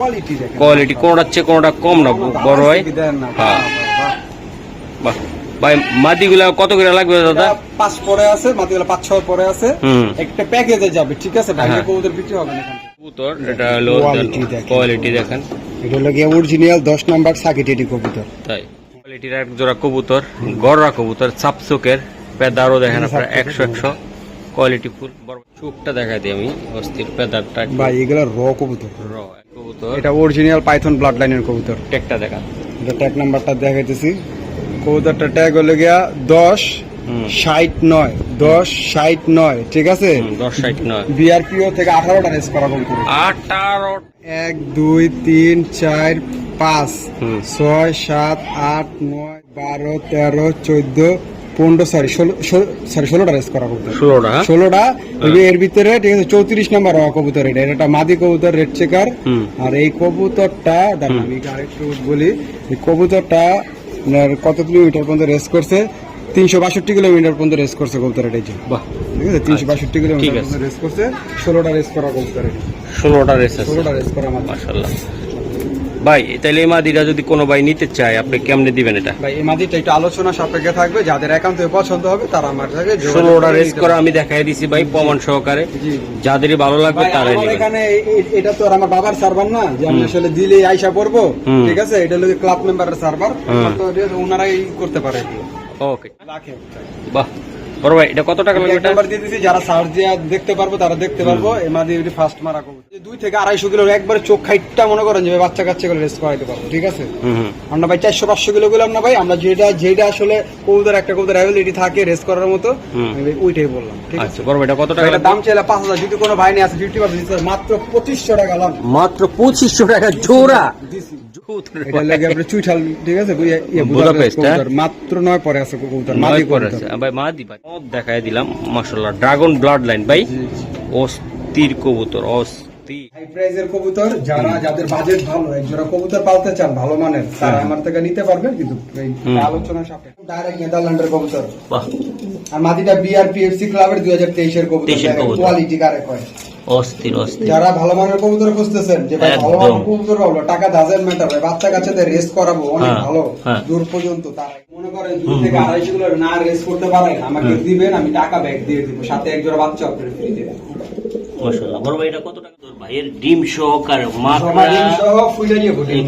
Quality কোনটার চেয়ে কোনটা কম না বড় হয়। হ্যাঁ। বাহ, ভাই মাদিগুলা কত করে লাগবে দাদা? পাঁচ পরে আছে মাটিগুলো পাঁচ ছয় পরে আছে। একটা প্যাকেজে যাবে ঠিক আছে হ্যাঁ। কবুতর বিক্রি হবে না কবুতর এটা হলো কোয়ালিটি দেখেন। এটা হলো গিয়ে অরিজিনাল দশ নাম্বার সাকিটেটি কবুতর। তাই। কোয়ালিটির এক জোড়া কবুতর কবুতর চাপচুকের পেদারও দেখেন আপনার একশো একশো। কোয়ালিটি ফুল চোখটা দেখা দিই আমি অস্থির পেদারটা ভাই এগুলো র কবুতর। র কবুতর। এটা অরিজিনাল পাইথন ব্লাড লাইনের কবুতর। টেকটা দেখা। এটা ট্যাগ নাম্বারটা দেখাইতেছি। কবুতরটা ট্যাগ হলো গিয়া দশ ষাট নয় দশ ষাট নয় ঠিক আছে? দশ ষাট নয়। বিআরপিও থেকে আঠারোটা রেস করা কবুতর আঠারো এক দুই তিন চার পাঁচ ছয় সাত আট নয় বারো তেরো চোদ্দ পনেরো সরি ষোলো সরি ষোলোটা রেস করা কবুতর। ষোলোটা? হ্যাঁ? ষোলোটা এর ভিতরে ঠিক আছে চৌত্রিশ নম্বর হওয়া কবুতর এটা। এটা মাদি কবুতর রেড চেকার আর এই কবুতরটা দাঁড়ান আমি আরেকটু বলি এই কবুতরটা আপনার কত কিলোমিটার পর্যন্ত রেস করছে? তিনশো বাষট্টি কিলোমিটার পর্যন্ত রেস করছে কবুতর এটা যে। বাহ। ঠিক আছে তিনশো বাষট্টি কিলোমিটার রেস করছে ষোলোটা রেস করা কবুতর ষোলোটা রেস ষোলোটা রেস করা মাশাল্লাহ ভাই তাহলে এই মাদিটা যদি কোনো ভাই নিতে চায় আপনি কেমনে দিবেন এটা? ভাই এই মাদিটা একটু আলোচনা সাপেক্ষে থাকবে যাদের একান্ত পছন্দ হবে তারা আমার যোগাযোগ ষোলোটা রেস করা আমি দেখাই দিছি ভাই প্রমাণ সহকারে। যাদেরই ভালো লাগবে তারাই নেবেন এখানে এটা তো আর আমার বাবার সার্ভার না যে আমি আসলে দিলে আইসা পড়ব ঠিক আছে? এটা লোক ক্লাব মেম্বারের সার্ভার তো ওনারাই করতে পারে ওকে রাখে বাহ। বড় ভাই এটা কত টাকা লাগবে এটা? নাম্বার দিয়ে দিছি যারা সার্চ দিয়ে দেখতে পারব তারা দেখতে পারব। এমাদি ফার্স্ট মারা করব দুই থেকে আড়াইশো কিলো একবারে চোখ খাইটটা মনে করেন যে বাচ্চা কাচ্চা গুলো রেস্ট করাইতে পারব ঠিক আছে? আমরা ভাই চারশো পাঁচশো কিলো গুলাম না ভাই আমরা যেটা যেটা আসলে কবুতর একটা কবুতর থাকে রেস্ট করার মতো ওইটাই বললাম ঠিক আছে? আচ্ছা বড় ভাই এটা কত টাকা দাম চাইলে পাঁচ হাজার যদি কোনো ভাই নিয়ে আসে ফিফটি পার্সেন্ট মাত্র পঁচিশশো টাকা লাভ মাত্র পঁচিশশো টাকা জোড়া? এটা লাগে আপনার চুইঠাল ঠিক আছে? হ্যাঁ? মাত্র নয় পরে আছে কবুতর মাদি করে আছে। ভাই মাদি ভাই। দেখাই দিলাম মাশাল্লাহ ড্রাগন ব্লাড লাইন ভাই। অস্থির কবুতর অস্থির। হাই প্রাইজের কবুতর যারা যাদের বাজেট ভালো একজোড়া কবুতর পালতে চান ভালো মানের তারা হ্যাঁ। আমার থেকে নিতে পারবেন কিন্তু আলোচনা সাপেক্ষে। ডাইরেক্ট নেদারল্যান্ডের কবুতর। আর মাদিটা বিআরপিএফসি ক্লাবের দুই হাজার তেইশের কবুতর 23 এর কবুতর। কোয়ালিটি কারে কয় অস্থির অস্থির। যারা ভালো মানের কবুতর খুঁজতেছেন যে ভাই ভালো মানের কবুতর হলো টাকা ডাজেন্ট ম্যাটার ভাই বাচ্চা কাচ্চাদের রেস করাবো অনেক হ্যাঁ, ভালো। হ্যাঁ। দূর পর্যন্ত তারা মনে করেন দুই থেকে আড়াইশো কিলো না রেস করতে পারেন আমাকে দিবেন আমি টাকা ব্যাগ দিয়ে দিব সাথে এক জোড়া বাচ্চা আপনার ফ্রি দেবেন মাশাল্লাহ বড় ভাই এটা কত টাকা তোর ভাইয়ের ডিম সহকারে মাত্র ডিম সহ ফুলে যাব এই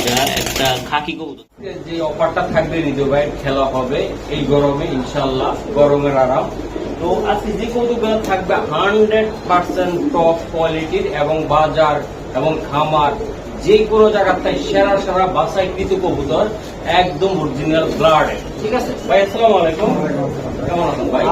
এটা একটা খাকি কবুতর। যে অফারটা থাকবে রিজু ভাই খেলা হবে এই গরমে ইনশাল্লাহ গরমের আরাম। তো আজকে যে কৌতুকগুলো থাকবে হান্ড্রেড পার্সেন্ট টপ কোয়ালিটির এবং বাজার এবং খামার যে কোনো জায়গার তাই সেরা সেরা বাসাইকৃত কবুতর একদম অরিজিনাল ব্লাড ঠিক আছে? ভাই আসসালামু আলাইকুম। কেমন আছেন ভাই?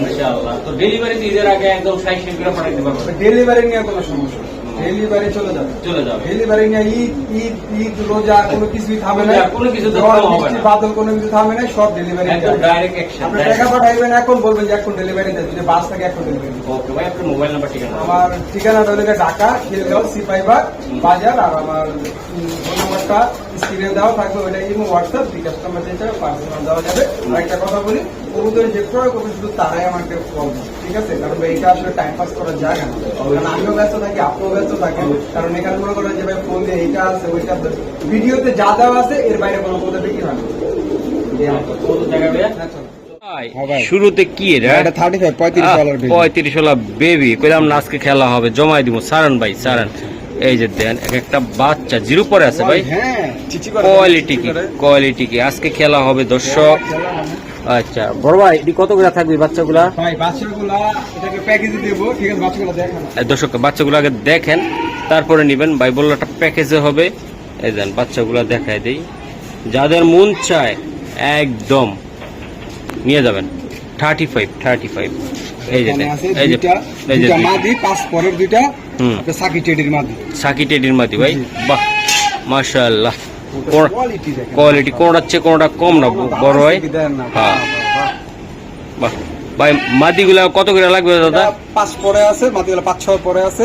ইনশাআল্লাহ। তো ডেলিভারি ঈদের আগে একদম সাইজ শেষ করে পাঠাইতে পারব ডেলিভারি নিয়ে কোনো সমস্যা। ডেলিভারি চলে যাবে। চলে যাবে। ডেলিভারি নিয়ে ঈদ ঈদ ঈদ রোজা কোনো কিছুই থামে না কোনো কিছু তো ঝড়, থামা হবে বৃষ্টি, না। বাদল কোনো কিছু থামে না সব ডেলিভারি ডাইরেক্ট অ্যাকশন আপনি টাকা পাঠাইবেন এখন বলবেন যে এখন ডেলিভারি দেন যদি বাস থেকে এখন ডেলিভারি ওকে ভাই আপনার মোবাইল নাম্বার ঠিকানা। আমার ঠিকানাটা হলো গিয়ে ঢাকা খিলগাঁও সিপাইবাগ বাজার আর আমার নাম্বারটা স্ক্রিনে দেওয়া থাকবে ওইটা হোয়াটসঅ্যাপ বিকাশ নাম্বার যেটা পার্সোনাল দেওয়া যাবে। আর একটা কথা বলি কবুতর যে ক্রয় করবে শুধু তারাই আমাকে ঠিক আছে? কারণ ভাই এটা আসলে টাইম পাস করার জায়গা না। কারণ আমিও ব্যস্ত থাকি আপনিও ব্যস্ত থাকেন। কারণ এখানে মনে করেন যে ভাই ফোন দিয়ে এইটা আছে ওইটা আছে। ভিডিওতে যা দেওয়া আছে এর বাইরে কোনো বিক্রি হয় না। কথা। ভাইয়া? হ্যাঁ, হ্যাঁ। শুরুতে কি এটা এটা থার্টি ফাইভ পঁয়ত্রিশ ডলার বেবি কইলাম না আজকে খেলা হবে। জমাই দিব সারান ভাই সারান। এই যে দেন এক একটা বাচ্চা জিরো পরে আছে ভাই। হ্যাঁ কোয়ালিটি কি? কোয়ালিটি কি? আজকে খেলা হবে দর্শক। আচ্ছা বড় ভাই এটি কত করে থাকবে বাচ্চাগুলা? ভাই বাচ্চাগুলা এটাকে প্যাকেজে দেবো। ঠিক আছে বাচ্চাগুলা দেখেন। এই দর্শক বাচ্চাগুলো আগে দেখেন তারপরে নিবেন। ভাই বলল একটা প্যাকেজে হবে। এই দেন বাচ্চাগুলো দেখায় দেই। যাদের মন চায় একদম নিয়ে যাবেন। থার্টি ফাইভ থার্টি ফাইভ এই যে এই যে এই যে দুইটা মাদি পাঁচ পরের দুইটা। হুম আপনার সাকি টেডির মাদি সাকি টেডির মাদি ভাই। বাহ মাশাআল্লাহ। কোয়ালিটি দেখেন। চেয়ে কোনটা কম না বড় হয়? হ্যাঁ। বাহ। ভাই মাদিগুলা কত করে লাগবে দাদা? পাঁচ পরে আছে মাটিগুলো পাঁচ ছয় পরে আছে।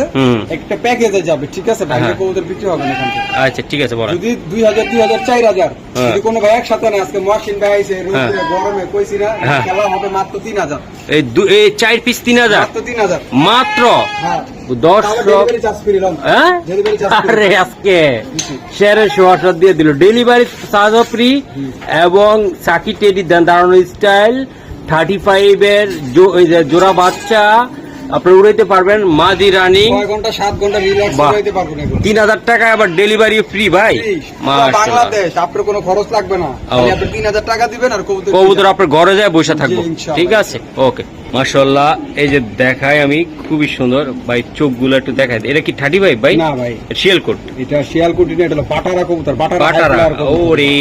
একটা প্যাকেজে যাবে ঠিক আছে ভাই? হ্যাঁ। কবুতর বিক্রি হবে না এখান থেকে। আচ্ছা ঠিক আছে বড় যদি দুই হাজার দুই হাজার চার হাজার। হ্যাঁ। যদি কোনো ভাই একসাথে নেই আজকে মহাসিন ভাই আইছে রোদে, হ্যাঁ। গরমে কইছি না হ্যাঁ। খেলা হবে মাত্র তিন হাজার। এই এই চার পিস তিন হাজার? মাত্র হ্যাঁ। ডেলিভারি চার্জ ফ্রি লম হ্যাঁ? ডেলিভারি চার্জ আরে আজকে শেয়ারের শোয়ার দিয়ে দিল। ডেলিভারি চার্জ ফ্রি এবং সাকি টেডি দাঁড়ানো স্টাইল থার্টি ফাইভ এর জো- এই যে জোড়া বাচ্চা আপনি উড়াইতে পারবেন মাদি রানিং। ঘণ্টা সাত ঘণ্টা রিল্যাক্স। তিন হাজার টাকা আবার ডেলিভারি ফ্রি ভাই। বাংলাদেশ আপনার কোনো খরচ লাগবে না। আপনি তিন হাজার টাকা দিবেন আর কবুতর কবুতর আপনার ঘরে যায় বসে থাকব। ঠিক আছে? ওকে। মাশাল্লাহ এই যে দেখাই আমি খুবই সুন্দর। ভাই চোখগুলো একটু দেখাই এটা কি থার্টি ফাইভ ভাই না ভাই। শিয়ালকোট। এটা শিয়ালকোট না এটা হলো বাটারা কবুতর বাটারা বাটারা। ওরে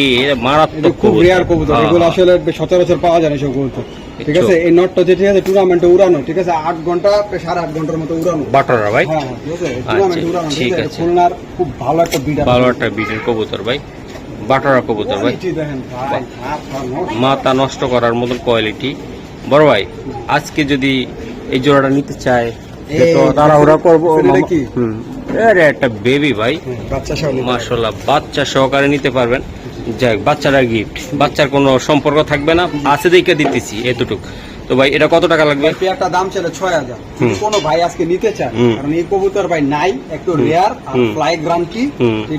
মারাত্মক খুব রেয়ার কবুতর। এগুলো হ্যাঁ। আসলে সচরাচর পাওয়া যায় না সব কবুতর। ঠিক আছে এই নটটা যে ঠিক আছে টুর্নামেন্টে উড়ানো ঠিক আছে আট ঘণ্টা সাড়ে আট ঘণ্টার মতো উড়ানো। বাটারা ভাই? হ্যাঁ হ্যাঁ, ঠিক আছে টুর্নামেন্টে উড়ানো ঠিক ঠিক আছে। খুলনার খুব ভালো একটা বিডার ভালো একটা বিটের কবুতর ভাই। বাটারা কবুতর ভাই। ভাই। মাথা নষ্ট। করার মতন কোয়ালিটি বড় ভাই আজকে যদি এই জোড়াটা নিতে চায় তাড়াহুড়া করব কি? আরে একটা বেবি ভাই। হ্যাঁ, বাচ্চা সহকারে। নিতে পারবেন। যাই বাচ্চারা গিফট বাচ্চার কোনো সম্পর্ক থাকবে না। আছে দেখে দিতেছি এতটুক। তো ভাই এটা কত টাকা লাগবে? পেয়ারটা দাম ছিল ছয় হাজার। কোনো ভাই আজকে নিতে হুম। কারণ এই কবুতর ভাই নাই একটু রেয়ার। ফ্লাই গ্রান্টি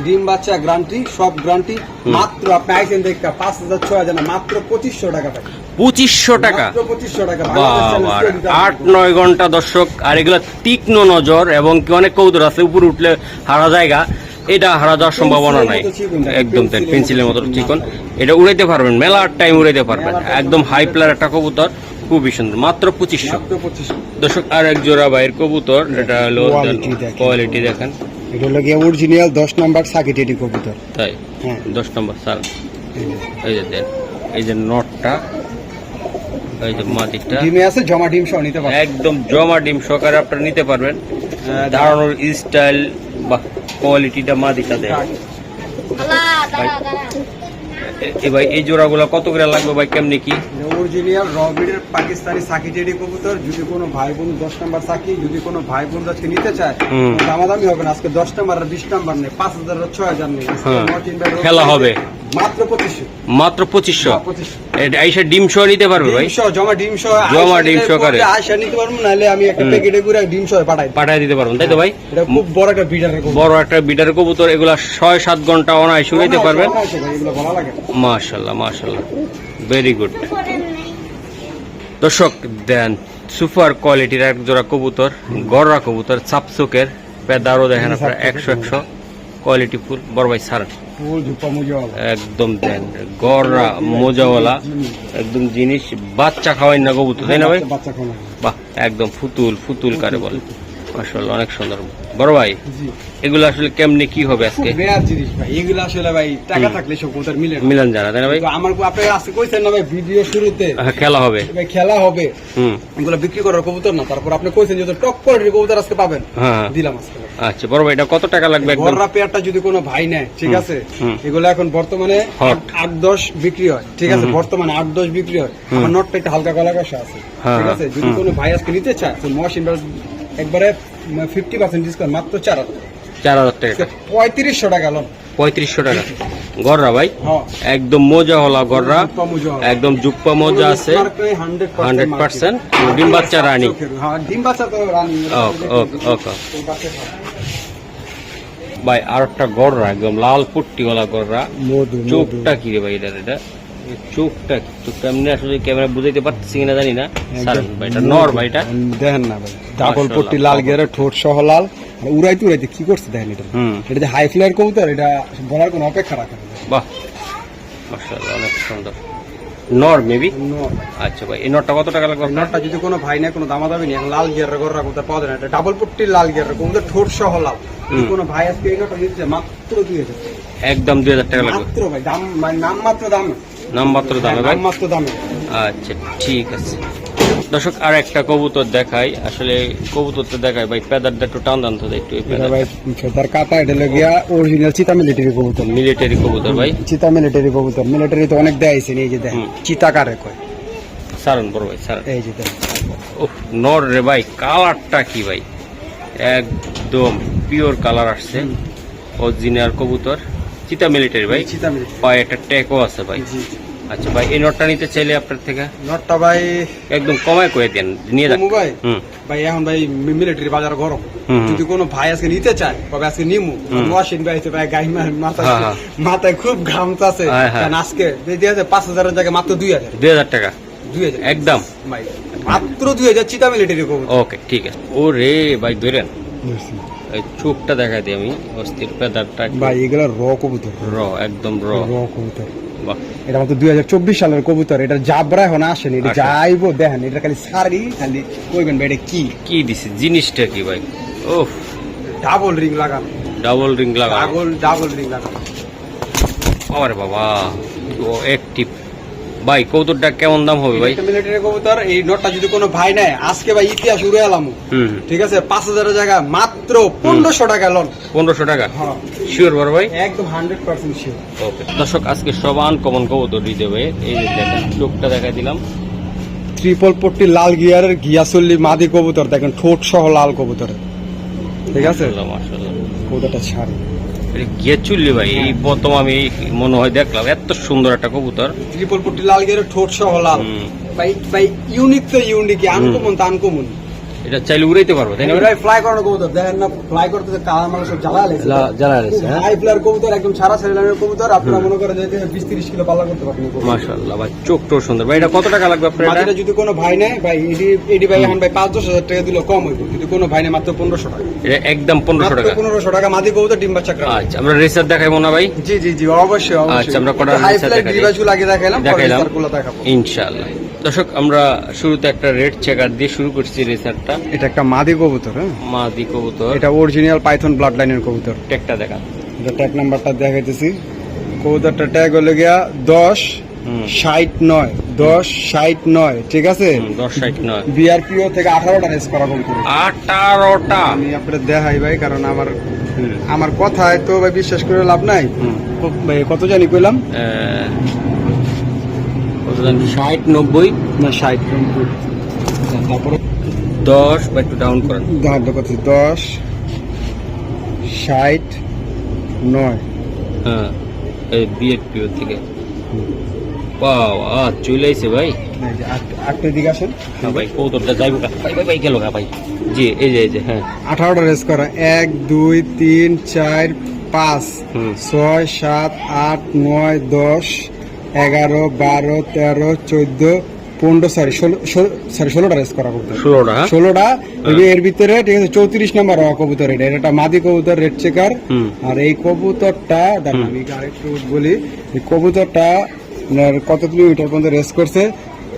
ডিম বাচ্চা গ্রান্টি সব গ্রান্টি মাত্র আপনি আইসেন দেখতে পাঁচ হাজার ছয় হাজার না মাত্র পঁচিশশো টাকা পঁচিশশো টাকা। আট নয় ঘণ্টা দর্শক আর এগুলা তীক্ষ্ণ নজর এবং কি অনেক কৌতুর আছে উপরে উঠলে হারা জায়গা এটা হারা যাওয়ার সম্ভাবনা নাই। একদম তাই পেন্সিলের মতো চিকন এটা উড়াইতে পারবেন মেলার টাইম উড়াইতে পারবেন। একদম হাই প্লার একটা কবুতর খুবই সুন্দর মাত্র পঁচিশশো। দর্শক আর এক জোড়া বাইরের কবুতর এটা হলো কোয়ালিটি দেখেন। এটা হলো গিয়ে অরিজিনাল দশ নাম্বার কবুতর। তাই হ্যাঁ। দশ নম্বর সাল। এই যে। দেন এই যে নটটা এই যে মাটিটা। ডিমে আছে জমা ডিম সহ নিতে পারবেন। একদম জমা ডিম সহকারে আপনারা নিতে পারবেন। হ্যাঁ, দাঁড়ানোর স্টাইল বা কোয়ালিটিটা মাদিটা দেয় এ- এ ভাই এই জোড়াগুলো কত করে লাগবে ভাই কেমনি কি? অরিজিনাল রবিডের পাকিস্তানি সাকি টেডি কবুতর। যদি কোনো ভাই বোন দশ নাম্বার সাকি যদি কোনো ভাই বোন আজকে নিতে চায়। দামাদামি হবে না। আজকে দশ নাম্বার আর বিশ নাম্বার নেই। পাঁচ হাজার আর ছয় হাজার নেই। হ্যাঁ। খেলা হবে। মাত্র পঁচিশশো। মাত্র পঁচিশশো? পঁচিশশো। এটা আইসা ডিম সহ নিতে পারবে ভাই? জমা ডিম সহ জমা ডিম নিতে সহকারে। বললে নিতে পারব নাহলে আমি একটা প্যাকেটে করে ডিম সহ পাঠাই। দিতে পারবেন তাই তো ভাই? এটা খুব বড় একটা বড় কবুতর এগুলা ছয় সাত ঘণ্টা পারবেন। অনায়াসে ভালো লাগে মাশাল্লাহ মাশাল্লাহ। ভেরি গুড দর্শক দেন সুপার কোয়ালিটির এক জোড়া কবুতর গররা কবুতর চাপচুকের পেদারও দেখেন আপনার একশো একশো। কোয়ালিটি ফুল বড় ভাই সার ফুল ধুপা মুজা একদম দেন গররা মোজাওয়ালা একদম জিনিস বাচ্চা খাওয়াই না কবুতর তাই না ভাই? বাহ একদম ফুতুল ফুতুল কারে বলে। মাসাল্লাহ অনেক সুন্দর। বড় ভাই এগুলো আসলে কেমনে কি হবে আজকে? জিনিস ভাই এগুলো আসলে ভাই টাকা থাকলে সব কবুতর মিলে না। মিলন জানা তাই না ভাই? আমার আপনি আজকে কইছেন না ভাই ভিডিও শুরুতে। হ্যাঁ, খেলা হবে। ভাই খেলা হবে। হুম। এগুলো বিক্রি করার কবুতর না তারপর আপনি কইছেন যে টপ কোয়ালিটির কবুতর আজকে পাবেন। হ্যাঁ। দিলাম আজকে আচ্ছা বড় ভাই এটা কত টাকা লাগবে একদম? পেয়ারটা যদি কোনো ভাই নেয় ঠিক আছে। এগুলো এখন বর্তমানে। আট- দশ বিক্রি হয় ঠিক আছে? বর্তমানে আট দশ বিক্রি হয়। আমার নটটা একটু হালকা গলা কষা আছে হ্যাঁ, ঠিক আছে? যদি। কোনো ভাই আজকে নিতে চায় তো মহাসিন একবারে ফিফটি পার্সেন্ট ডিসকাউন্ট মাত্র চার হাজার চার হাজার টাকা। পঁয়ত্রিশশো টাকা লোন। পঁয়ত্রিশশো টাকা। গররা ভাই? হ্যাঁ। একদম মোজা হলা গররা। একদম জুপ্পা মোজা আছে। হান্ড্রেড পার্সেন্ট ডিম বাচ্চা রানি। হ্যাঁ ভাই আর একটা গররা একদম লাল পুট্টিওয়ালা গররা। চোখটা কি রে ভাই এটা এটা? চোখটা চোখটা এমনি আসলে ক্যামেরা বুঝাইতে পারতেছি কিনা জানি না। সারুন ভাই নর ভাই এটা? দেখেন না ভাই। ডাবল পট্টি লাল গেরে ঠোঁট সহ লাল। উড়াইতে উড়াইতে কি করছে দেখেন এটা? এটা যে হাই ফ্লায়ার কবুতর এটা বলার কোনো অপেক্ষা রাখে বাহ। মাশাআল্লাহ অনেক সুন্দর। নর মেবি আচ্ছা ভাই এই কত টাকা লাগবে নটটা যদি কোনো ভাই না কোনো দামাদামি নেই লাল গিয়ার গররা কবুতর পাওয়া যায় না। এটা ডাবল পট্টি লাল গিয়ার কবুতর ঠোঁট সহ লাল। কোনো ভাই আজকে এই নটটা মাত্র দুই হাজার একদম দুই হাজার টাকা লাগবে। মাত্র ভাই দাম মানে নাম মাত্র দামে। নাম মাত্র দামে ভাই? নাম মাত্র দামে। আচ্ছা ঠিক আছে। দর্শক আর একটা কবুতর দেখাই। আসলে কবুতরটা দেখাই ভাই পেদারটা একটু টান দান তো একটু ভাই ফেদার কাটা এটা লগিয়া অরিজিনাল চিতা মিলিটারি কবুতর। মিলিটারি কবুতর ভাই। চিতা মিলিটারি কবুতর। মিলিটারি তো অনেক দেয়াইছে এই যে দেখ। চিতা কারে কয়। সারন বড় ভাই সারন। এই যে দেখেন। উফ নর রে ভাই কালারটা কি ভাই? একদম পিওর কালার আসছে। অরিজিনাল কবুতর। চিতা মিলিটারি ভাই? চিতা মিলি। পায়ে একটা ট্যাগও আছে ভাই। জি আচ্ছা ভাই এই নটটা নিতে চাইলে আপনার থেকে? নটটা ভাই একদম কমায় করে দেন নিয়ে যান। ভাই? হুম। ভাই এখন ভাই মিলিটারি বাজার গরম। যদি কোনো ভাই আজকে নিতে চায় তবে আজকে নিমু। ওয়াশিং ভাই আছে ভাই গাই মাথা হ্যাঁ, হ্যাঁ। মাথায় খুব ঘামতাছে হ্যাঁ। কারণ আজকে দিয়ে আছে পাঁচ হাজারের জায়গায় মাত্র দুই হাজার। দুই হাজার টাকা? দুই হাজার। একদম। ভাই মাত্র দুই হাজার চিতা মিলিটারি ওকে ঠিক আছে। ও রে ভাই ধরেন। এই চোখটা দেখা দিই আমি অস্থির পেদারটা ভাই এগুলো র কবুতর। র একদম র। র কবুতর। এটা মাত্র দুই হাজার চব্বিশ সালের কবুতর এটা জাবরা এখন আসেনি এটা যাইবো দেখেন এটা খালি সারি খালি কইবেন ভাই এটা কি? কি দিছে জিনিসটা কি ভাই? ওফ ডাবল রিং লাগানো। ডাবল রিং লাগা ডাবল ডাবল রিং লাগানো। আরে বাবা ও অ্যাক্টিভ ভাই কৌতুকটা কেমন দাম হবে ভাই? এটা মিলিটারি কবুতর এই নোটটা যদি কোনো ভাই নেয় আজকে ভাই ইতিহাস উড়ে এলাম। ঠিক আছে? পাঁচ হাজারের জায়গা মাত্র পনেরোশো টাকা লোন পনেরোশো টাকা? হ্যাঁ। শিওর বড় ভাই? একদম হান্ড্রেড পার্সেন্ট শিওর ওকে দর্শক আজকে সব আনকমন কবুতর দিয়ে দেবে এই দেখেন চোখটা দেখা দিলাম। ট্রিপল পট্টি লাল গিয়ারের গিয়াসল্লি মাদি কবুতর দেখেন ঠোঁট সহ লাল কবুতর। ঠিক আছে। কবুতরটা ছাড়ে এটা গিয়ে ভাই এই প্রথম আমি মনে হয় দেখলাম এত সুন্দর একটা কবুতর। ট্রিপল পট্টি লাল গিয়ারের ঠোঁট সহ লাল। ভাই ভাই ইউনিক তো ইউনিক আনকমন তো আনকমন এটা চাইলে উড়াইতে পারব তাই না ফ্লাই করানো কবুতর। দেখেন না ফ্লাই করতে মাল সব জ্বালা জ্বালা হ্যাঁ? হাই ফ্লার কবুতর একদম সারা সেলের কবুতর আপনারা মনে করেন যে বিশ তিরিশ কিলো পাল্লা করতে পারবেন মাশাআল্লাহ ভাই চোখটাও সুন্দর। ভাই এটা কত টাকা লাগবে আপনার এটা? যদি কোনো ভাই নেয় ভাই এডি এডি ভাই এখন ভাই পাঁচ দশ হাজার টাকা দিলেও কম হইব। যদি কোনো ভাই নেয় মাত্র পনেরোশো টাকা। এটা একদম পনেরোশো মাত্র টাকা। পনেরোশো টাকা মাদি কবুতর ডিম বাচ্চা করা আচ্ছা আমরা রেসার দেখাইবো না ভাই? জি জি জি অবশ্যই অবশ্যই। আচ্ছা, আমরা কটা রেসার। ডিভাইসগুলো আগে দেখাইলাম দেখাইলাম। ইনশাআল্লাহ। দর্শক আমরা শুরুতে একটা রেড চেকার দিয়ে শুরু করছি রেসারটা এটা একটা মাদি কবুতর হ্যাঁ? মাদি কবুতর। এটা অরিজিনাল পাইথন ব্লাড লাইনের কবুতর। টেকটা দেখা এটা ট্যাগ নাম্বারটা দেখাইতেছি। কবুতরটা ট্যাগ হলো গিয়া দশ ষাট নয় দশ ষাট নয় ঠিক আছে? দশ ষাট নয়। বিআরপিও থেকে আঠারোটা রেস করা কবুতর আঠারোটা। আমি আপনাদের দেখাই ভাই কারণ আমার আমার কথায় তো ভাই বিশ্বাস করে লাভ নাই। কত জানি কইলাম? ষাট নব্বই না ষাট তারপরে দশ বা একটু ডাউন করেন। ধার করছি দশ ষাট নয়। হ্যাঁ এই বিএডপিও থেকে। পাও আ চলে আইছে ভাই। আট- আটটার দিকে আসেন। হ্যাঁ ভাই কৌতরটা যাইব ভাই ভাই ভাই গেল ভাই। জি এই যে এই যে হ্যাঁ। আঠারোটা রেস করা। এক দুই তিন চার পাঁচ। ছয় সাত আট নয় দশ এগারো বারো তেরো চোদ্দ পনেরো সরি ষোলো সরি ষোলোটা রেস করা কবুতর। ষোলোটা? হ্যাঁ? ষোলোটা এর ভিতরে ঠিক আছে চৌত্রিশ নাম্বার হওয়া কবুতর এটা। এটা মাদি কবুতর রেড চেকার আর এই কবুতরটা দাঁড়ান আমি আরেকটু বলি এই কবুতরটা আপনার কত কিলোমিটার পর্যন্ত রেস করছে?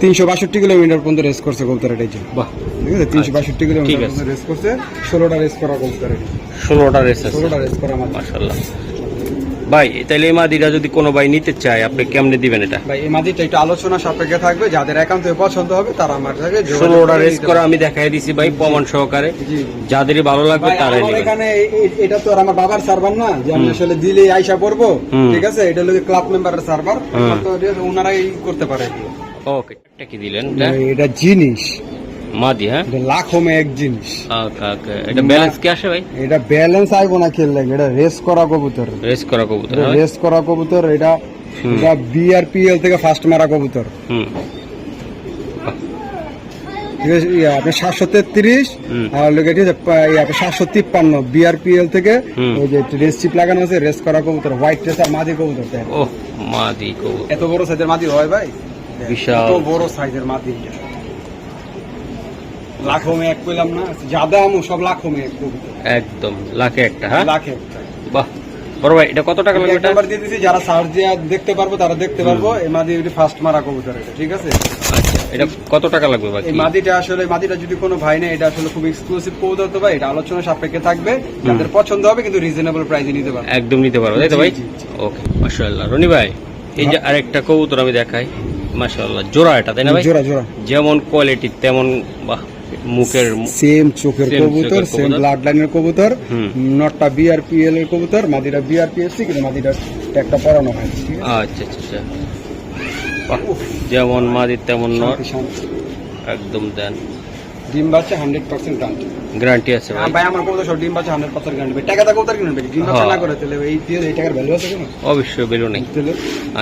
তিনশো বাষট্টি কিলোমিটার পর্যন্ত রেস করছে কবুতর বাহ। ঠিক আছে তিনশো বাষট্টি কিলোমিটার রেস করছে ষোলোটা রেস করা কবুতর ষোলোটা রেস ষোলোটা রেস করা মাশাল্লাহ ভাই তাহলে এই মাদিটা যদি কোনো ভাই নিতে চায় আপনি কেমনে দিবেন এটা? ভাই এই মাদিটা একটু আলোচনা সাপেক্ষে থাকবে। যাদের একান্ত পছন্দ হবে তারা আমার যোগাযোগ ষোলোটা করে রেস করা আমি দেখাই দিছি ভাই প্রমাণ সহকারে। যাদেরই ভালো লাগবে তারাই আমার এখানে এটা তো আর আমার বাবার সার্ভার না যে আমি আসলে দিলে আইসা পড়ব হুম। ঠিক আছে? এটা হলো ক্লাব মেম্বারের সার্ভার। তো এটা ওনারাই করতে পারে ওকে এটা কি দিলেন? এটা? এটা জিনিস। মাদি হ্যাঁ? এটা লাখমে এক জিনিস। এটা ব্যালেন্স কি আসে ভাই? এটা ব্যালেন্স আইবো না খেললে এটা রেস করা কবুতর। রেস করা কবুতর হ্যাঁ? রেস করা কবুতর এটা এটা বিআরপিএল থেকে ফার্স্ট মারা কবুতর। হুম। আপনার সাতশো তেত্রিশ। আর লোকে ঠিক আছে পা- আপনার সাতশো তিপ্পান্ন বিআরপিএল থেকে ওই যে রেস চিপ লাগানো আছে রেস করা কবুতর হোয়াইট রেস আর মাদি কবুতর মাদি কবুতর। এত বড় সাইজের মাদি হয় ভাই। বিশাল। বড় সাইজের মাদি। লাখো মে এক পেলাম না যাদা আমু সব লাখো মে এক একদম লাখে একটা হ্যাঁ? লাখে একটা। বাহ বড় ভাই এটা কত টাকা লাগবে এটা? নাম্বার দিয়ে দিছি যারা সার্চ দিয়ে দেখতে পারব তারা দেখতে পারব। এই মাদি ফার্স্ট মারা কবুতর এটা ঠিক আছে? আচ্ছা এটা কত টাকা লাগবে বাকি এই মাদিটা আসলে মাদিটা যদি কোনো ভাই নেই এটা আসলে খুব এক্সক্লুসিভ কবুতর তো ভাই এটা আলোচনা সাপেক্ষে থাকবে। যাদের পছন্দ হবে কিন্তু রিজনেবল প্রাইসে নিতে পারবে। একদম নিতে পারব তাই তো ভাই। ওকে মাশাআল্লাহ। রনি ভাই এই যে আরেকটা কবুতর আমি দেখাই মাশাআল্লাহ জোড়া এটা তাই না ভাই? জোড়া জোড়া। যেমন কোয়ালিটি তেমন বাহ মুখের সেম চোখের কবুতর সেম। ব্লাড লাইনের কবুতর। নটটা বিআরপিএল এর কবুতর মাদিরা বিআরপিএসসি কিন্তু মাদিরা একটা পড়ানো হয় আচ্ছা আচ্ছা আচ্ছা যেমন মাদির তেমন শান্তি। একদম দেন ডিম বাচ্চা হান্ড্রেড পার্সেন্ট গ্যারান্টি আছে ভাই। ভাই আমার কবুতর সব ডিম বাচ্চা হান্ড্রেড পার্সেন্ট গ্যারান্টি টাকা দা কবুতর কিনুন ভাই ডিম বাচ্চা হ্যাঁ। না করে তাহলে এই দিয়ে এই টাকার ভ্যালু আছে কোনো? অবশ্যই বেরো নেই।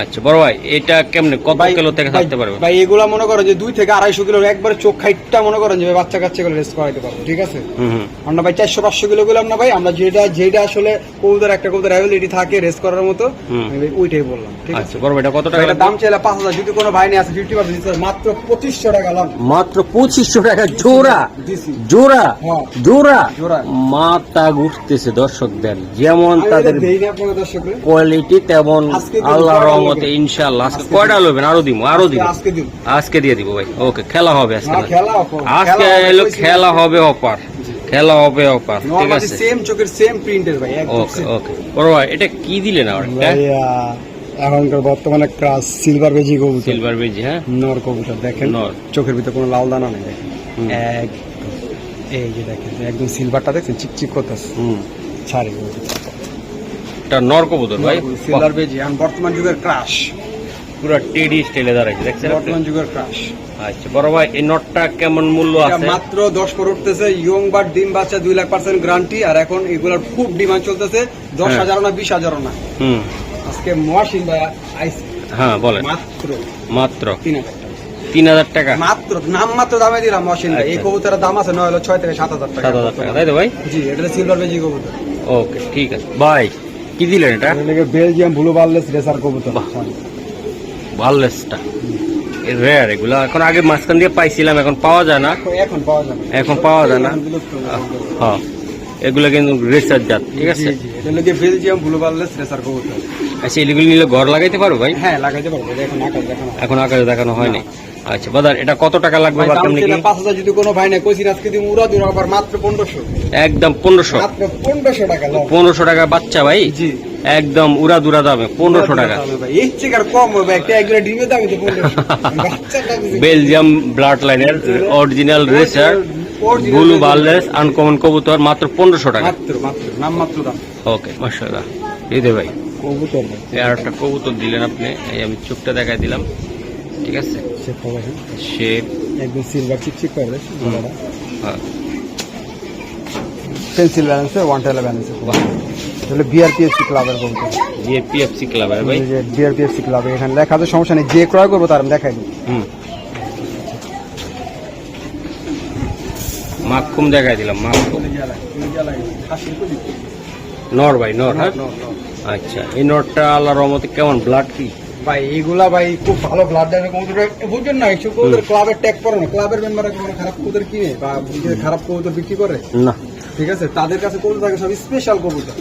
আচ্ছা বড় ভাই এটা কেমনে কত কিলো থেকে থাকতে পারবে? ভাই এগুলা মনে করো যে দুই থেকে আড়াইশো কিলো একবার চোখ খাইটটা মনে করেন যে বাচ্চা কাচ্চা গুলো রেস্ট করাইতে পারব ঠিক আছে? আমরা ভাই চারশো পাঁচশো কিলো গুলো না ভাই আমরা যেটা যেটা আসলে কবুতর একটা কবুতর অ্যাভেলিটি থাকে রেস্ট করার মতো আমি ওইটাই বললাম ঠিক আছে? আচ্ছা বড় ভাই এটা কত টাকা দাম চাইলে পাঁচ হাজার যদি কোনো ভাই নিয়ে আসে ফিফটি পার্সেন্ট মাত্র পঁচিশশো টাকা লাভ মাত্র পঁচিশশো টাকা জোড়া জোড়া? হ্যাঁ। জোড়া। মাথা ঘুরতেছে দর্শকদের। যেমন তাদের কোয়ালিটি তেমন আল্লাহ রহমতে আজকে আজকে কয়টা লবেন আরও দিব আরও দিব। আজকে দিয়ে দিব ভাই। ওকে খেলা হবে আজকে। হ্যাঁ। আজকে এলো খেলা হবে অপার। খেলা হবে অপার ঠিক আছে? সেম চোখের সেম প্রিন্টের ভাই ওকে ওকে। বড় ভাই এটা কি দিলেন আমার ভাইয়া, এখনকার বর্তমানে ক্রাস সিলভার বেজি কবুতর। সিলভার বেজি হ্যাঁ? নর কবুতর দেখেন। নর। চোখের ভিতরে কোনো লাল দানা নেই এক এই যে দেখেন একদম সিলভারটা দেখছেন? চিকচিক করতেছে। হুম। ছাড়ি। এটা নরকবুতর ভাই? সিলভার বেজি এখন বর্তমান যুগের ক্রাশ পুরো টেডি স্টাইলে দাঁড়াইছে দেখছেন বর্তমান যুগের ক্রাশ আচ্ছা বড় ভাই এই নটটা কেমন মূল্য আছে? মাত্র দশ করে উঠতেছে ইয়ং বার ডিম বাচ্চা দুই লাখ পার্সেন্ট গ্যারান্টি আর এখন এগুলোর খুব ডিমান্ড চলতেছে দশ হ্যাঁ। হাজারও না বিশ হাজারও না। হুম। আজকে মহাসিন ভাই আইস হ্যাঁ বলেন। মাত্র মাত্র। তিন হাজার। টাকা তিন হাজার টাকা। মাত্র নাম মাত্র দামে দিলাম ভাই। এই আচ্ছা। কবুতরের দাম আছে নয় হলো ছয় থেকে সাত হাজার টাকা। সাত হাজার টাকা তাই তো ভাই? জি এটা সিলভার বেজি কবুতর। ওকে ঠিক আছে। ভাই কি দিলেন এটা? বেলজিয়াম ব্লু বার্লেস রেসার কবুতর। বাহ। ভাললেসটা রেয়ার এগুলো এখন আগে মাঝখান দিয়ে পাইছিলাম এখন পাওয়া যায় না। এখন পাওয়া যাবে। এখন পাওয়া যায় না। হ্যাঁ এগুলো কিন্তু রেসার জাত ঠিক আছে? এটা বেলজিয়াম ব্লু বার্লেস রেসার কবুতর। আচ্ছা এগুলো নিলে ঘর লাগাইতে পারো ভাই? হ্যাঁ লাগাইতে পারব এখন আকাশ দেখানো এখন আকাশে দেখানো হয়নি আচ্ছা বাদার এটা কত টাকা লাগবে বা দাম কি পাঁচ হাজার যদি কোনো ভাই না কইছি আজকে দিন উড়া দূর আবার মাত্র পনেরোশো। একদম পনেরোশো। মাত্র পনেরোশো টাকা লাভ। পনেরোশো টাকা বাচ্চা ভাই? জি। একদম উড়া দুরা দামে পনেরোশো টাকা। ভাই এর আর কম হবে একটা এক গ্রেড ডিমের দাম তো পনেরোশো। বাচ্চাটা বুঝি- বেলজিয়াম ব্লাড লাইনের original racer blue. Barless uncommon কবুতর মাত্র পনেরোশো টাকা। মাত্র মাত্র নাম মাত্র দাম। ওকে মাসাল্লাহ দিদে ভাই। কবুতর আর একটা কবুতর দিলেন আপনি এই আমি চোখটা দেখাই দিলাম। ঠিক আছে? শেপ একদম সিলভার চিকচিক করে হ্যাঁ। পেন্সিল ব্যালেন্সে ওয়ান টেলা ব্যালেন্সে তাহলে বিআরপিএসসি ক্লাবের কবুতর। জিএপিএফসি ক্লাবের ভাই? বিআরপিএসসি ক্লাবে এখানে লেখা আছে সমস্যা নেই যে ক্রয় করব তার আমি দেখাই দিই। হুম। মাখুম দেখাই দিলাম মাখুম নর ভাই নর হ্যাঁ? আচ্ছা এই নটটা আল্লাহ রহমতে কেমন? ব্লাড কি? ভাই ভাই খুব ভালো ব্লাড কবুতর বুঝছেন না এইসব কবুতর ক্লাবের ট্যাগ করে না। ক্লাবের মেম্বাররা কোনো খারাপ কবুতর কিনে বা খারাপ কবুতর বিক্রি করে? না। ঠিক আছে? তাদের কাছে কবুতর থাকে সব স্পেশাল কবুতর।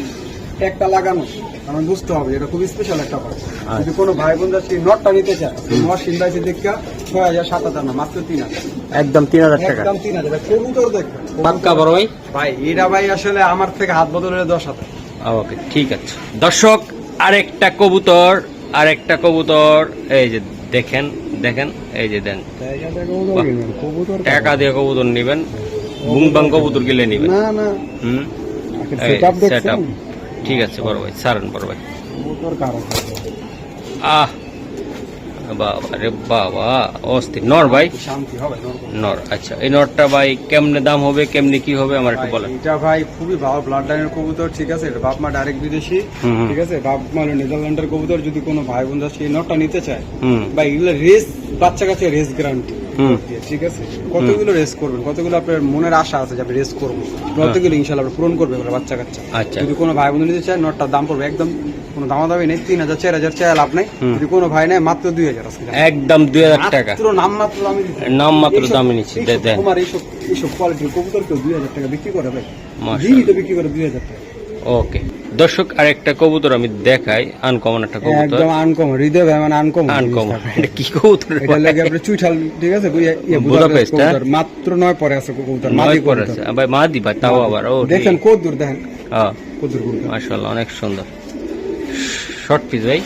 একটা লাগানো। আমার বুঝতে হবে এটা খুব স্পেশাল একটা পার্ট যদি কোনো ভাই বোন যাচ্ছে নটটা নিতে চায় নট সিন্দাইছে দেখা ছয় হাজার সাত হাজার না মাত্র তিন হাজার। একদম তিন হাজার টাকা। একদম তিন হাজার। কবুতর দেখবে পাক্কা বড় ভাই? ভাই এটা ভাই আসলে আমার থেকে হাত বদলে দশ হাজার। ওকে ঠিক আছে। দর্শক আরেকটা কবুতর আরেকটা কবুতর এই যে দেখেন দেখেন এই যে দেন। টাকা দিয়ে কবুতর নেবেন বুংবাং কবুতর গেলে নেবেন। হুম? সেট আপ ঠিক আছে বড় ভাই সারেন বড় ভাই। আহ বাবা রে বাবা অস্থির। নর ভাই? শান্তি হবে নর আচ্ছা এই নরটা ভাই কেমনে দাম হবে কেমনে কি হবে আমার একটু বলেন। এটা ভাই খুবই ভালো ব্লাড লাইনের কবুতর ঠিক আছে? এটা বাপ মা ডাইরেক্ট বিদেশি। ঠিক আছে? বাপ মা নেদারল্যান্ডের কবুতর যদি কোনো ভাই বোন সেই নরটা নিতে চায় বা এগুলো রেস বাচ্চা কাছে রেস গ্যারান্টি। ঠিক আছে? কতগুলো রেস করবেন? কতগুলো আপনার মনের আশা আছে যে আপনি রেস করব? কতগুলো ইনশাল্লাহ আপনি পূরণ করবে ওগুলো বাচ্চা কাচ্চা আচ্ছা। যদি কোনো ভাই বোন নিতে চায় নটটার দাম পড়বে একদম। কোনো দামাদামি নেই তিন হাজার চার হাজার চার লাভ নেই। যদি কোনো ভাই নেয় মাত্র দুই হাজার একদম দুই হাজার টাকা। নাম মাত্র আমি নাম মাত্র দামে নিচ্ছি, তোমার এইসব এইসব কোয়ালিটির কবুতর কেউ দুই হাজার টাকা বিক্রি করে ভাই। তো বিক্রি করে দুই হাজার টাকা। ওকে। দর্শক আর একটা কবুতর আমি দেখাই আনকমন একটা কবুতর। একদম আনকমন হৃদয় ভাই মানে আনকমন আনকমন এটা কি কবুতর? এটা লাগে আপনি চুইঠাল ঠিক আছে? বুঝে ইয়ে বুদাপেস্ট, হ্যাঁ? কবুতর। মাত্র নয় পরে আছে কবুতর মাদি পরে আছে। ভাই মা ভাই তাও আবার ও দেখেন কত দূর দেখেন। হ্যাঁ কত দূর কবুতর। মাশাআল্লাহ অনেক সুন্দর। শর্ট পিস ভাই।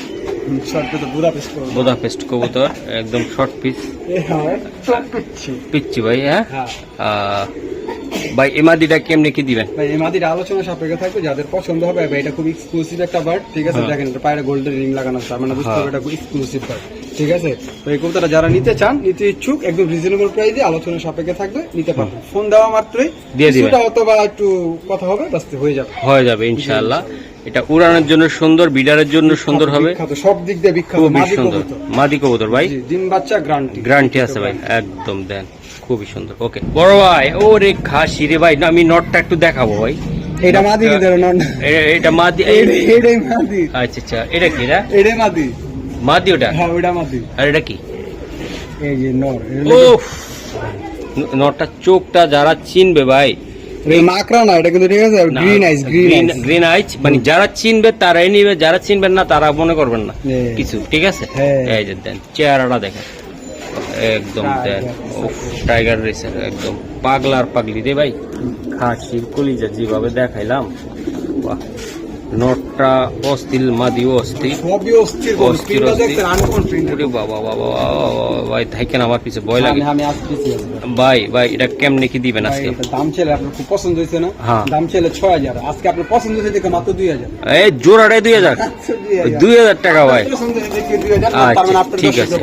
বুদাপেস্ট কবুতর একদম শর্ট পিস হ্যাঁ পিচ্ছি ভাই হ্যাঁ? হ্যাঁ। আহ, ভাই এমাদিটা কেমনে কি দিবেন? ভাই এই আলোচনা সাপেক্ষে থাকবে যাদের পছন্দ হবে ভাই এটা খুব এক্সক্লুসিভ একটা বার্ড ঠিক আছে? হ্যাঁ। দেখেন এটা পায়রা গোল্ডেন রিং লাগানো আছে মানে বুঝতে হ্যাঁ। হবে এটা খুব এক্সক্লুসিভ বার্ড ঠিক আছে? তো এই কবুতরটা যারা নিতে চান নিতে ইচ্ছুক একদম রিজনেবল প্রাইসে আলোচনা সাপেক্ষে থাকবে নিতে পারবেন। ফোন দেওয়া মাত্রই। দিয়ে দিবেন। অথবা একটু কথা হবে বাস হয়ে যাবে। হয়ে যাবে ইনশাআল্লাহ। এটা উড়ানোর জন্য সুন্দর বিডারের জন্য সুন্দর হবে। সব দিক দিয়ে বিখ্যাত খুবই সুন্দর। মাদি কবুতর ভাই। ডিম বাচ্চা গ্রান্টি। গ্যারান্টি আছে ভাই। একদম দেন। খুবই সুন্দর। ওকে বড় ভাই। ও রে খাসি রে ভাই। না, আমি নটটা একটু দেখাবো ভাই। এটা মাদি এটা নন এটা মাদি এটা- এটাই মাদি। আচ্ছা আচ্ছা। এটা কি এটা এটাই মাদি। মাদি ওটা? হ্যাঁ ওটা মাদি। আর এটা কি? এই যে নর ও নটটা চোখটা যারা চিনবে ভাই মাকড়া না এটা কিন্তু ঠিক আছে green ice green green ice মানে যারা চিনবে তারাই নিবে যারা চিনবেন না তারা মনে করবেন না। হ্যাঁ। কিছু ঠিক আছে? হ্যাঁ। এই যে দেন চেহারাটা দেখেন। একদম দেন টাইগার রেসার একদম পাগলার পাগলি রে ভাই। খাসির কলিজা যেভাবে দেখাইলাম। নটটা অস্থির মাদি অস্থির। সবই অস্থির অস্থির, বাবা বাবা বাবা, বাবা, ভাই থাকেন আমার পিছে ভয় লাগে। আমি ভাই ভাই এটা কেমনে কি দিবেন আজকে? দাম ছেলে আপনার খুব পছন্দ হয়েছে না? হ্যাঁ। দাম ছেলে ছয় হাজার। আজকে আপনার পছন্দ হয়েছে দেখে মাত্র দুই হাজার। এই জোড়াটাই দুই হাজার। দুই হাজার। টাকা ভাই। তার মানে আচ্ছা ঠিক আছে।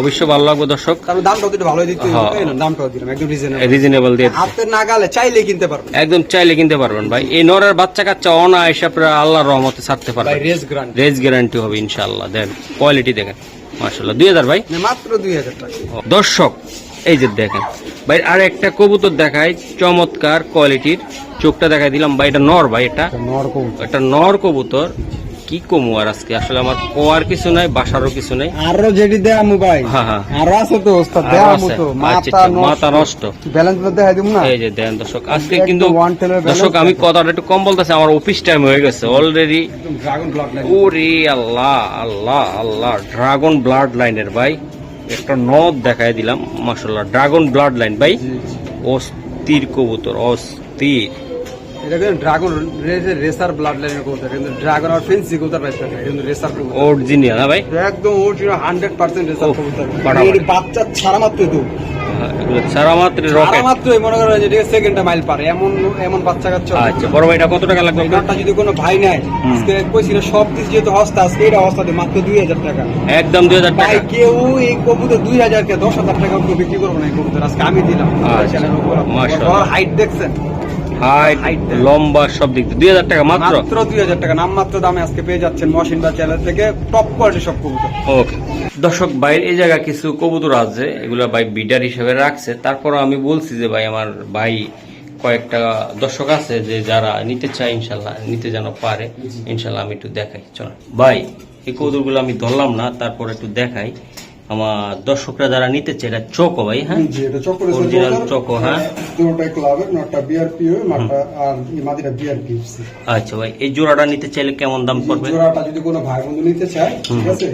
অবশ্যই ভালো লাগবে দর্শক। কারণ দামটা তো একটু ভালোই দিতে হবে, হ্যাঁ। দামটাও দিলাম একদম রিজনেবল রিজনেবল দিয়ে হাতের না গালে চাইলে কিনতে পারবেন। একদম চাইলে কিনতে পারবেন ভাই। এই নরের বাচ্চা কাচ্চা অনায়াসে আপনারা আল্লাহর রহমতে ছাড়তে ভাই পারবেন রেস গ্রান্ট রেজ গ্যারান্টি হবে ইনশাআল্লাহ। দেন কোয়ালিটি দেখেন। মাশাআল্লাহ দুই হাজার ভাই? মাত্র দুই হাজার টাকা। দর্শক এই যে দেখেন। ভাই আর একটা কবুতর দেখায় চমৎকার কোয়ালিটির চোখটা দেখাই দিলাম ভাই এটা নর ভাই এটা? নরকম এটা নর কবুতর। কি কমু আর আজকে? আসলে আমার কোয়ার কিছু নাই বাসারও কিছু নাই। আরও যেটি দেয়া মোবাইল হ্যাঁ, হ্যাঁ। আরও আছে তো ওস্তাদ দেয়া। মতো আচ্ছা, মাথা আচ্ছা, মাথা নষ্ট। ব্যালেন্স মধ্যে দেখাই না। এই যে দেন দর্শক আজকে কিন্তু দর্শক আমি। কথাটা একটু কম বলতেছি আমার অফিস টাইম হয়ে গেছে অলরেডি ড্রাগন ব্লক লাইন ওরে আল্লাহ আল্লাহ আল্লাহ ড্রাগন ব্লাড লাইনের ভাই। একটা নদ দেখায় দিলাম মাশাল্লাহ ড্রাগন ব্লাড লাইন ভাই অস্থির কবুতর অস্থির। এটা কিন্তু ড্রাগন রেসার ব্লাড লাইনের কবুতর কিন্তু ড্রাগন আর ফেন্সি কবুতর পাইছে না কিন্তু রেসার কবুতর। অরিজিনাল হ্যাঁ ভাই? একদম অরিজিনাল হান্ড্রেড পার্সেন্ট রেসার ওহ, কবুতর। এর বাচ্চা ছাড়া মাত্র তো। ছাড়া মাত্র রকেট মাত্র মনে করেন যে সেকেন্ডটা মাইল পারে। এমন এমন বাচ্চা কাচ্চা আচ্ছা বড় ভাই এটা কত টাকা লাগবে? যদি কোনো ভাই হুম। আজকে কইছি সব কিছু যেহেতু হস্তা আজকে এটা হস্তাতে মাত্র দুই হাজার টাকা। একদম দুই হাজার ভাই কেউ এই কবুতর দুই হাজার কে দশ হাজার টাকা কেউ বিক্রি করব না এই কবুতর আজকে আমি দিলাম। আচ্ছা, মাশাআল্লাহ। হাইট দেখছেন। হাইট লম্বা সব দিক দুই হাজার টাকা মাত্র? মাত্র দুই হাজার টাকা। নামমাত্র দামে আজকে পেয়ে যাচ্ছেন চ্যানেল থেকে টপ কোয়ালিটি সব কবুতর। ওকে দর্শক ভাইয়ের এই জায়গা কিছু কবুতর আছে এগুলো ভাই বিডার হিসেবে রাখছে। তারপর আমি বলছি যে ভাই আমার ভাই কয়েকটা দর্শক আছে যে যারা নিতে চায় ইনশাল্লাহ নিতে যেন পারে। ইনশাল্লাহ আমি একটু দেখাই। চলো ভাই এই কবুতরগুলো আমি ধরলাম না তারপর একটু দেখাই। আমার দর্শকরা যারা নিতে চায় এটা ভাই হ্যাঁ? জি এটা চকো, হ্যাঁ। ক্লাবের নটটা মাঠটা আর এই আচ্ছা ভাই এই জোড়াটা নিতে চাইলে কেমন দাম পড়বে? জোড়াটা যদি কোনো ভাই বন্ধু নিতে চায় ঠিক আছে?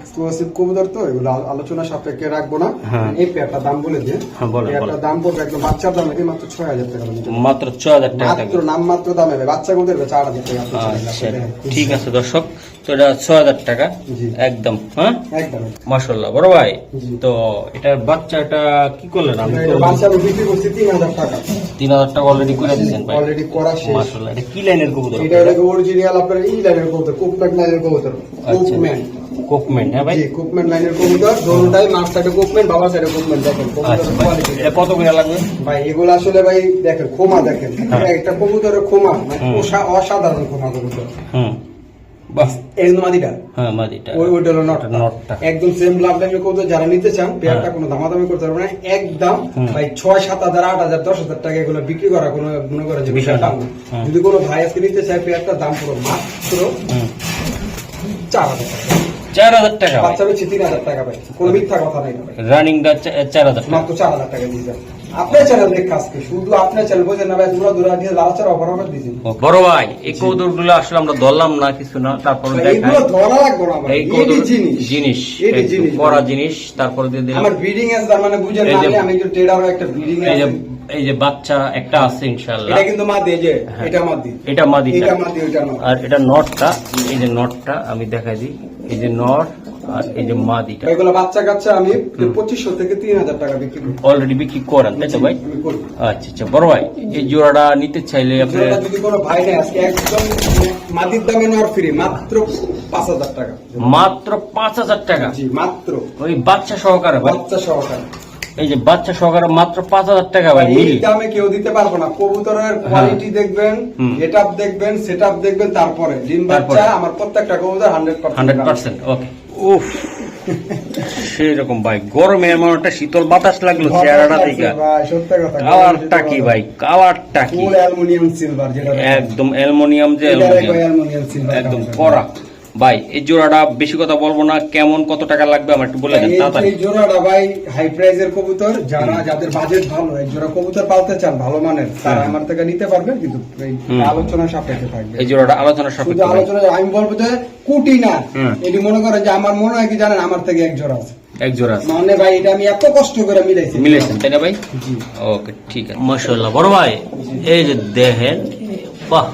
এক্সক্লুসিভ কবুতর তো এগুলো আলোচনা সাপেক্ষে রাখব না। হ্যাঁ। এই পেয়ারটা দাম বলে দিয়ে হ্যাঁ, পেয়ারটা দাম পড়বে একদম বাচ্চার দাম নাকি মাত্র ছয় হাজার টাকা মাত্র ছ হাজার টাকা মাত্র নাম মাত্র দামে হবে বাচ্চা কবুতর হবে চার হাজার টাকা। আচ্ছা ঠিক আছে দর্শক। তো এটা ছ হাজার টাকা একদম হ্যাঁ? মাসাল্লাহ বড় ভাই? তো এটার বাচ্চাটা কি করলেন? করছি তিন হাজার টাকা অলরেডি করে দিচ্ছেন ভাই। অলরেডি করা শেষ। মাসাল্লাহ এটা কি লাইনের কবুতর এটা হলো অরিজিনাল আপনার এই লাইনের কবুতর কুকম্যান লাইনের কবুতর আচ্ছা। কুকম্যান হ্যাঁ ভাই? জি লাইনের কবুতর দোনোটাই মার সাইডে কুকম্যান বাবা সাইডে কুকম্যান দেখেন আচ্ছা ভাই এটা কত করে লাগবে? ভাই এগুলো আসলে ভাই দেখেন খোমা দেখেন। হ্যাঁ। একটা কবুতরের খোমা মানে অসাধারণ খোমা কবুতর। হুম। বাহ। এই মাদিটা? হ্যাঁ মাদিটা। ওই ওইটা হলো নটটা। নটটা। একদম সেম লাভ লাইনের কবুতর যারা নিতে চান পেয়ারটা হ্যাঁ। কোনো দামাদামি করতে পারবে না। একদম। ভাই ছয় সাত হাজার আট হাজার দশ হাজার টাকা এগুলো বিক্রি করা কোনো মনে করেন যে হ্যাঁ। যদি কোনো ভাই আজকে নিতে চায় পেয়ারটার দাম পুরো মাত্র চার হাজার টাকা। চার হাজার টাকা বাচ্চা তিন হাজার টাকা ভাই। কোনো মিথ্যা কথা নাই রানিংটা চার হাজার টাকা। মাত্র চার হাজার টাকা দিয়ে যান আপনার চ্যানেল দেখে আজকে শুধু আপনার চ্যানেল বোঝেন না ভাই তোমরা দূরে দিয়ে লালাচার অফার অফার দিয়েছেন। বড় ভাই এই কৌতুকগুলো আসলে আমরা ধরলাম না কিছু না তারপরে এইগুলো ধরা লাগবে না ভাই। এই এটি জিনিস। জিনিস এটি জিনিস করা দিয়ে দিলাম। আমার ব্রিডিং এস তার মানে বুঝেন না যে- আমি- আমি একটু ট্রেডারও একটা ব্রিডিং এই এই যে বাচ্চা একটা আছে এটা কিন্তু যে হ্যাঁ। এটা আর নটটা এই যে নটটা আমি দেখাই দিই। এই যে নর আর এই যে মাদিটা এগুলো বাচ্চা কাচ্চা আমি পঁচিশশো থেকে তিন হাজার টাকা বিক্রি অলরেডি বিক্রি করেন তাই তো ভাই? আচ্ছা আচ্ছা বড় ভাই এই জোড়াটা নিতে চাইলে আপনি যদি কোনো ভাই আজকে একদম মাদির দামে নর ফ্রি মাত্র পাঁচ হাজার টাকা। মাত্র পাঁচ হাজার টাকা? জি মাত্র। ওই বাচ্চা সহকারে বাচ্চা সহকারে। এই যে বাচ্চা সহকারে মাত্র পাঁচ হাজার টাকা ভাই এই দামে কেউ দিতে পারব না। কবুতরের কোয়ালিটি দেখবেন হুম। গেট দেখবেন সেট দেখবেন তারপরে ডিম বাচ্চা আমার প্রত্যেকটা কবুতর হান্ড্রেড হান্ড্রেড পার্সেন্ট ওকে উফ। সেই রকম ভাই গরমে এমন একটা শীতল বাতাস লাগল চেহারাটা ভাই কালারটা কি ভাই কালারটা কি? অ্যালুমিনিয়াম সিলভার যেটা একদম অ্যালুমিনিয়াম যে অ্যালুমিনিয়াম অ্যালুমিনিয়াম একদম কড়া। ভাই এই জোড়াটা বেশি কথা বলব না কেমন কত টাকা লাগবে আমার একটু বলে দেন তাড়াতাড়ি। এই জোড়াটা ভাই হাই প্রাইজের কবুতর যারা যাদের বাজেট ভালো এই জোড়া কবুতর পালতে চান ভালো মানের তারা আমার থেকে নিতে পারবেন কিন্তু আলোচনা সাপেক্ষে থাকবে। এই জোড়াটা আলোচনা সাপেক্ষে ভাই। আলোচনা আমি বলব যে কুটি না। এটি মনে করেন যে আমার মনে হয় কি জানেন আমার থেকে এক জোড়া আছে। এক জোড়া আছে। মানে ভাই এটা আমি এত কষ্ট করে মিলাইছি। মিলেছেন তাই না ভাই? জি। ওকে ঠিক আছে। মাশাআল্লাহ বড় ভাই এই যে দেখেন বাহ।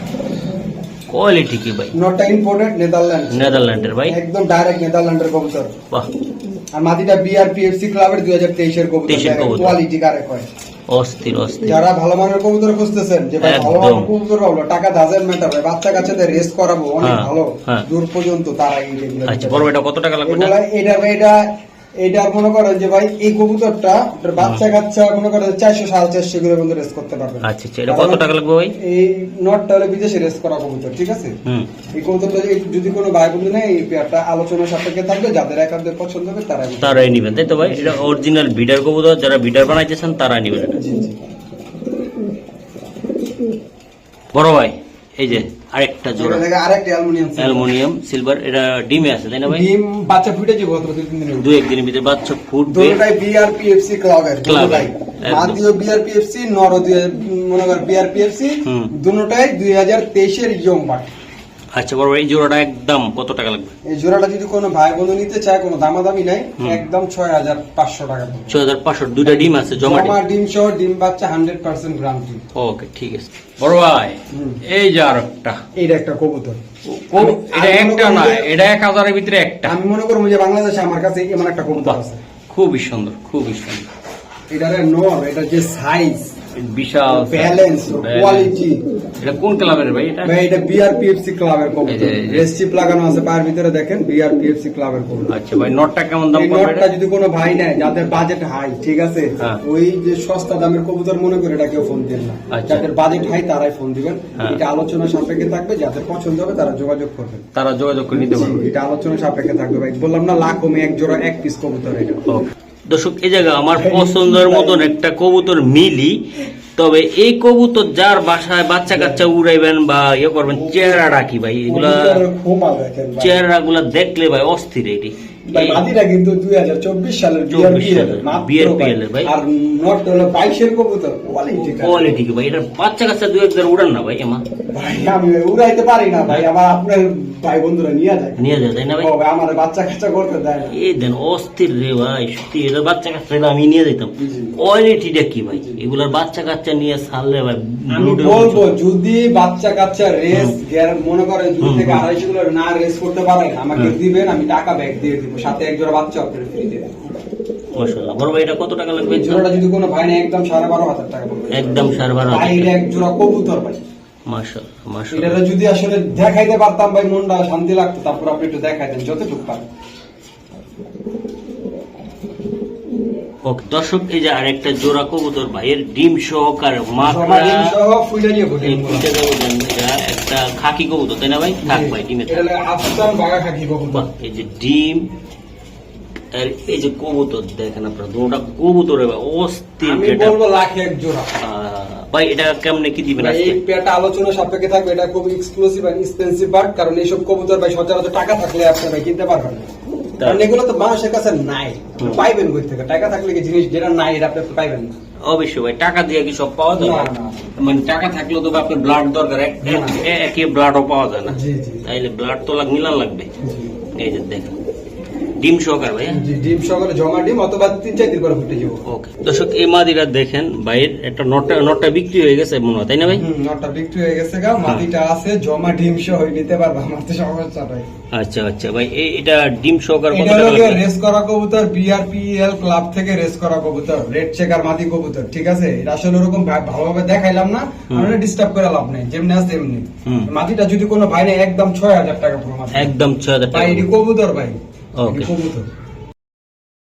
কোয়ালিটি কি ভাই? নটটা ইম্পোর্টেড নেদারল্যান্ড নেদারল্যান্ডের ভাই? একদম ডাইরেক্ট নেদারল্যান্ডের কবুতর। বাহ। আর মাদিটা বিআরপিএফসি ক্লাবের দুই হাজার কবুতর 23 এর কবুতর। কোয়ালিটি কারে কয় অস্থির অস্থির। যারা ভালো মানের কবুতর খুঁজতেছেন যে ভাই ভালো। মানের কবুতর হলো টাকা ডাজেন্ট ম্যাটার ভাই বাচ্চা কাচ্চাদের রেস করাবো অনেক হ্যাঁ, ভালো। হ্যাঁ। দূর পর্যন্ত তারা এই আচ্ছা বড় এটা কত টাকা লাগবে? এটা? এটা এটা মনে করেন যে ভাই এই কবুতরটা বাচ্চা কাচ্চা মনে করেন চারশো সাড়ে চারশো করে পর্যন্ত রেস করতে পারবে আচ্ছা আচ্ছা এটা কত টাকা লাগবে ভাই? এই নটটা হলে বিদেশে রেস করা কবুতর ঠিক আছে? এই কবুতরটা যদি- কোনো ভাই বন্ধু নেই এই পেয়ারটা আলোচনা সাপেক্ষে থাকবে যাদের একাদের পছন্দ হবে তারা তারাই নিবেন তাই তো ভাই? এটা অরিজিনাল বিডার কবুতর যারা বিডার বানাইতেছেন তারা নিবেন। বড় ভাই। এই যে আরেকটা জোড়া। আরেকটা অ্যালুমিনিয়াম অ্যালুমিনিয়াম সিলভার এটা ডিমে আছে তাই না ভাই? ডিম বাচ্চা ফুটে যাবে গত দুই তিন দিনের দু একদিনের ভিতরে বাচ্চা ফুটবে। দুটোটাই বিআরপিএফসি ক্লাবের দুটোটাই। মাদিও বিআরপিএফসি নর মনে কর বিআরপিএফসি। দুটোটাই দুই হাজার তেইশের ইয়ং বাট আচ্ছা বড় এই জোড়াটা একদম কত টাকা লাগবে? এই জোড়াটা যদি কোনো ভাই বন্ধু নিতে চায় কোনো দামাদামি নাই একদম ছয় হাজার পাঁচশো টাকা। ছয় হাজার পাঁচশো দুইটা ডিম আছে জমা ডিম? সহ ডিম বাচ্চা হান্ড্রেড পার্সেন্ট গ্রান্টি ওকে ঠিক আছে। বড় ভাই এই যে আর একটা এইটা একটা কবুতর। এটা একটা না এটা এক হাজারের ভিতরে একটা। আমি মনে করব যে বাংলাদেশে আমার কাছে এমন একটা কবুতর আছে। খুবই সুন্দর খুবই সুন্দর। এটার নর এটা যে সাইজ বিশাল ব্যালেন্স কোয়ালিটি এটা কোন ক্লাবের ভাই এটা? ভাই এটা বিআরপিএফসি ক্লাবের কবুতর। রেসচিপ লাগানো আছে পায়ের ভিতরে দেখেন বিআরপিএফসি ক্লাবের কবুতর। আচ্ছা ভাই নটটা কেমন দাম পড়বে নটটা যদি কোনো ভাই নেয় যাদের বাজেট হাই ঠিক আছে? হ্যাঁ। ওই যে সস্তা দামের কবুতর মনে করে এটা কেউ ফোন দেন না। যাদের বাজেট হাই তারাই ফোন দিবেন। হ্যাঁ। এটা আলোচনা সাপেক্ষে থাকবে যাদের পছন্দ হবে তারা যোগাযোগ করবেন। তারা যোগাযোগ করে নিতে পারবে। এটা আলোচনা সাপেক্ষে থাকবে ভাই। বললাম না লাখ কমে এক জোড়া এক পিস কবুতর এটা। দর্শক এই জায়গা আমার পছন্দের মতন একটা কবুতর মিলি। তবে এই কবুতর যার বাসায় বাচ্চা কাচ্চা উড়াইবেন বা ইয়ে করবেন চেহারা রাখি ভাই? এগুলা। চেহারা গুলা দেখলে ভাই অস্থির এটি। মাদিটা কিন্তু দুই হাজার চব্বিশ সালের 24 BRPL সালের, মাত্র BRPL এর ভাই। আর নট হলো বাইশের কবুতর। কোয়ালিটি ভাই? এটা বাচ্চা কাচ্চা দু একবার উড়ান না ভাই এমা? ভাই আমি উড়াইতে পারি না ভাই আমার আপনার ভাই বন্ধুরা নিয়ে যায়। নিয়ে যায় তাই না ভাই? আমার বাচ্চা কাচ্চা করতে দেয় না। এই দেন অস্থির রে ভাই সত্যি এটা বাচ্চা কাচ্চা আমি নিয়ে যেতাম। কোয়ালিটিটা কি ভাই? এগুলার বাচ্চা কাচ্চা নিয়ে ছাড়লে ভাই আমি বলব যদি বাচ্চা কাচ্চা রেস মনে করেন দুই থেকে। আড়াইশো না রেস করতে পারেন আমাকে দিবেন আমি টাকা ব্যাগ দিয়ে দিব। সাথে এক জোড়া বাচ্চা আপনার ফ্রি দিয়ে মাশাআল্লাহ। বড় ভাই এটা কত টাকা লাগবে? এই জোড়াটা যদি কোনো ভাই না একদম সাড়ে বারো হাজার টাকা পড়বে। একদম সাড়ে বারো হাজার ভাই এক জোড়া কবুতর ভাই। মাশাআল্লাহ এটা যদি আসলে দেখাইতে পারতাম ভাই মনটা শান্তি লাগতো তারপর আপনি একটু দেখাইতেন যতটুকু পারেন। দর্শক এই যে আরেকটা জোড়া কবুতর ভাইয়ের ডিম সহকারে মাত্রা একটা খাকি কবুতর তাই না ভাই? থাক ভাই ডিমে এই যে ডিম আর এই যে কবুতর দেখেন আপনারা দুটা কবুতর অস্থির আমি বলব লাখে এক জোড়া। ভাই এটা কেমনে কি দিবেন এই পেয়ারটা আলোচনা সাপেক্ষে থাকবে এটা খুব এক্সক্লুসিভ আর এক্সপেন্সিভ বার্ড কারণ এইসব কবুতর ভাই সচরাচর টাকা থাকলে আপনি ভাই কিনতে পারবেন না। কারণ এগুলো তো মানুষের কাছে নাই। পাইবেন কই থেকে? টাকা থাকলে কি জিনিস যেটা নাই এটা আপনি পাইবেন না। অবশ্যই ভাই টাকা দিয়ে কি সব পাওয়া যায়। মানে টাকা থাকলেও তো আপনার ব্লাড দরকার এক- ব্লাডও পাওয়া যায় না। তাইলে ব্লাড তো লাগ মিলান লাগবে। এই যে দেখেন। ডিম সহকার ভাইয়া? জি, ডিম সকালে জমা ডিম অথবা তিন চার দিন পরে ফুটে যাব। ওকে দর্শক এই মাদিরা দেখেন ভাইয়ের একটা নটটা নটটা বিক্রি হয়ে গেছে মনে হয় তাই না ভাই? হুম, নটা বিক্রি হয়ে গেছে গা মাটিটা আছে জমা ডিম সহ নিতে পারবা আমার তো সমস্যা নাই। আচ্ছা আচ্ছা ভাই এই- এটা ডিম সহকার কত টাকা রেস করা কবুতর বিআরপিএল ক্লাব থেকে রেস করা কবুতর রেড চেকার মাদি কবুতর ঠিক আছে? এটা আসলে ওরকম ভালোভাবে দেখাইলাম না আমরা ডিস্টার্ব করে লাভ নেই যেমনি আছে তেমনি। মাটিটা যদি কোনো ভাই একদম ছয় হাজার টাকা পুরো একদম ছয় হাজার টাকা কবুতর ভাই। Okay. এটি কবুতর